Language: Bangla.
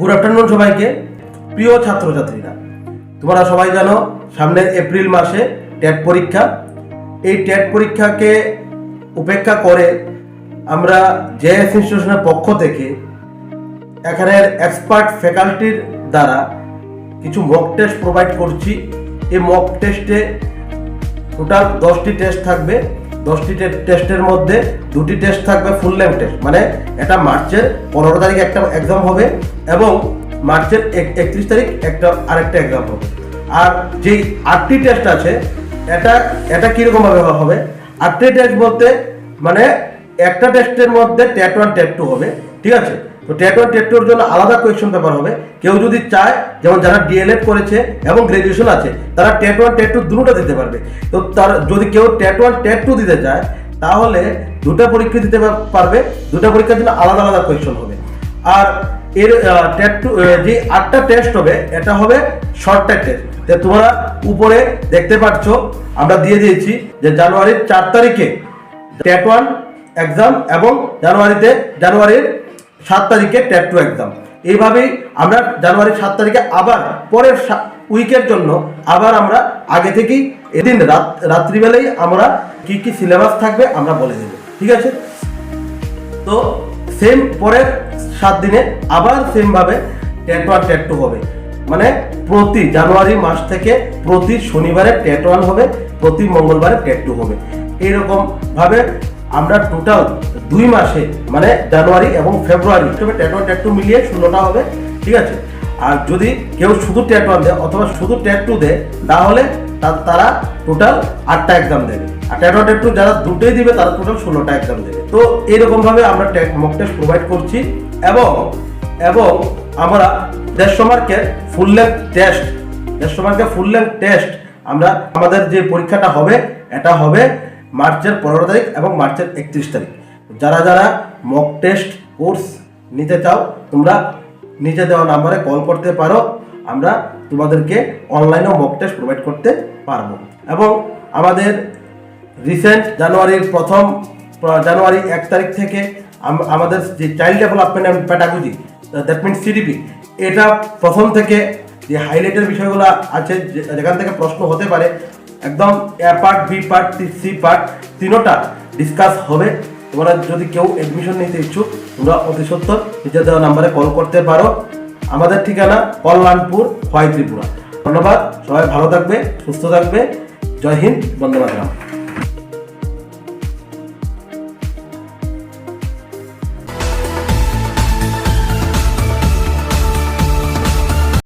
গুড আফটারনুন সবাইকে। প্রিয় ছাত্রছাত্রীরা, তোমরা সবাই জানো সামনের এপ্রিল মাসে টেট পরীক্ষা। এই ট্যাট পরীক্ষাকে উপেক্ষা করে আমরা জেএস ইনস্টিটিউশনের পক্ষ থেকে এখানের এক্সপার্ট ফ্যাকাল্টির দ্বারা কিছু মক টেস্ট প্রোভাইড করছি। এই মক টেস্টে টোটাল দশটি টেস্ট থাকবে। দশটি টেস্টের মধ্যে দুটি টেস্ট থাকবে ফুল লেন্থ টেস্ট মানে এটা মার্চের পনেরো তারিখ একটা এক্সাম হবে এবং মার্চের এক- একত্রিশ তারিখ একটা আরেকটা এক্সাম হবে। আর যেই আটটি টেস্ট আছে, এটা এটা কীরকমভাবে হবে? আটটি টেস্ট বলতে মানে একটা টেস্টের মধ্যে টেট ওয়ান টেট টু হবে, ঠিক আছে? তো টেট ওয়ান টেট টুর জন্য আলাদা কোয়েশ্চন পেপার হবে। কেউ যদি চায়, যেমন যারা ডিএলএড করেছে এবং গ্রাজুয়েশন আছে, তারা টেট ওয়ান টেট টু দুটো দিতে পারবে। তো তার, যদি কেউ টেট ওয়ান টেট টু দিতে চায়, তাহলে দুটো পরীক্ষা দিতে পারবে। দুটো পরীক্ষার জন্য আলাদা আলাদা কোয়েশ্চন হবে। আর এর টেট টু যে আটটা টেস্ট হবে, এটা হবে শর্ট টেস্ট তোমরা উপরে দেখতে পাচ্ছ, আমরা দিয়ে দিয়েছি যে জানুয়ারির চার তারিখে টেট ওয়ান এক্সাম এবং জানুয়ারিতে, জানুয়ারির সাত তারিখে টেট টু এক্সাম। এইভাবেই আমরা জানুয়ারির সাত তারিখে আবার পরের উইকের জন্য আবার আমরা আগে থেকেই এদিন রাত, রাত্রিবেলায় আমরা কি কি সিলেবাস থাকবে আমরা বলে দেবো। ঠিক আছে? তো সেম পরের সাত দিনে আবার সেম ভাবে টেট ওয়ান টেট টু হবে। মানে প্রতি জানুয়ারি মাস থেকে প্রতি শনিবারে ট্যাট ওয়ান হবে, প্রতি মঙ্গলবারে টেট টু হবে। এইরকম ভাবে আমরা টোটাল দুই মাসে মানে জানুয়ারি এবং ফেব্রুয়ারি হিসেবে টেট ওয়ান টেট টু মিলিয়ে ষোলোটা হবে, ঠিক আছে? আর যদি কেউ শুধু টেট ওয়ান দেয়, অথবা শুধু টেট টু দেয়, তাহলে তারা টোটাল আটটা এক্সাম দেবে। আর টেট ওয়ান টেট টু যারা দুটোই দিবে, তারা টোটাল ষোলোটা এক্সাম দেবে। তো এইরকম ভাবে আমরা মক টেস্ট প্রোভাইড করছি এবং এবং আমরা দেড়শো মার্কের ফুল লেন্থ টেস্ট দেড়শো মার্কের ফুল লেন্থ টেস্ট আমরা আমাদের যে পরীক্ষাটা হবে, এটা হবে মার্চের পনেরো তারিখ এবং মার্চের একত্রিশ তারিখ। যারা যারা মক টেস্ট কোর্স নিতে চাও, তোমরা নিচে দেওয়া নাম্বারে কল করতে পারো। আমরা তোমাদেরকে অনলাইনেও মক টেস্ট প্রোভাইড করতে পারব। এবং আমাদের রিসেন্ট জানুয়ারির প্রথম, জানুয়ারি এক তারিখ থেকে আমাদের যে child development and pedagogy that means CDP এটা প্রথম থেকে যে হাইলাইটের বিষয়গুলো আছে যেখান থেকে প্রশ্ন হতে পারে একদম A part B part C part তিনোটা ডিসকাস হবে। তোমরা যদি কেউ অ্যাডমিশন নিতে ইচ্ছুক, তোমরা অতি সত্তর নিজের দেওয়া নাম্বারে কল করতে পারো। আমাদের ঠিকানা কল্যাণপুর হয় ত্রিপুরা। ধন্যবাদ, সবাই ভালো থাকবে, সুস্থ থাকবে। জয় হিন্দ, বন্দে মাতরম।